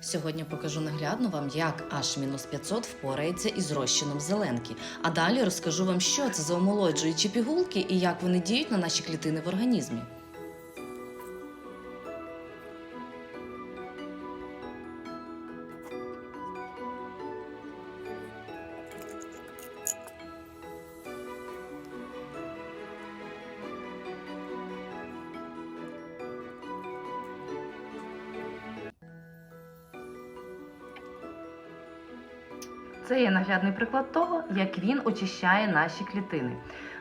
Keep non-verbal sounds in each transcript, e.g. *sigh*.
Сьогодні покажу наглядно вам, як H-500 впорається із розчином зеленки. А далі розкажу вам, що це за омолоджуючі пігулки і як вони діють на наші клітини в організмі. Це є наглядний приклад того, як він очищає наші клітини.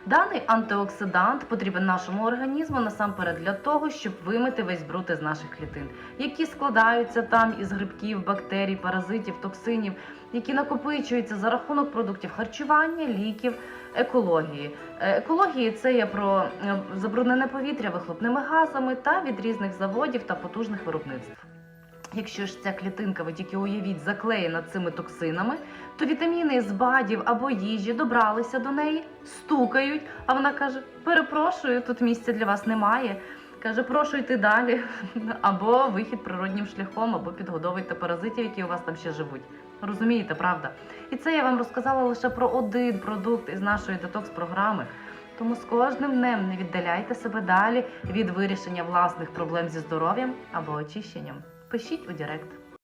Даний антиоксидант потрібен нашому організму насамперед для того, щоб вимити весь бруд із наших клітин, які складаються там із грибків, бактерій, паразитів, токсинів, які накопичуються за рахунок продуктів харчування, ліків, екології. Е, Екології це є про е, забруднене повітря вихлопними газами та від різних заводів та потужних виробництв. Якщо ж ця клітинка, ви тільки уявіть, заклеєна цими токсинами, то вітаміни з бадів або їжі добралися до неї, стукають, а вона каже: перепрошую, тут місця для вас немає. Каже, прошу йти далі, *laughs* або вихід природнім шляхом, або підгодовуйте паразитів, які у вас там ще живуть. Розумієте, правда? І це я вам розказала лише про один продукт із нашої детокс-програми. Тому з кожним днем не віддаляйте себе далі від вирішення власних проблем зі здоров'ям або очищенням. Пишіть у Директ.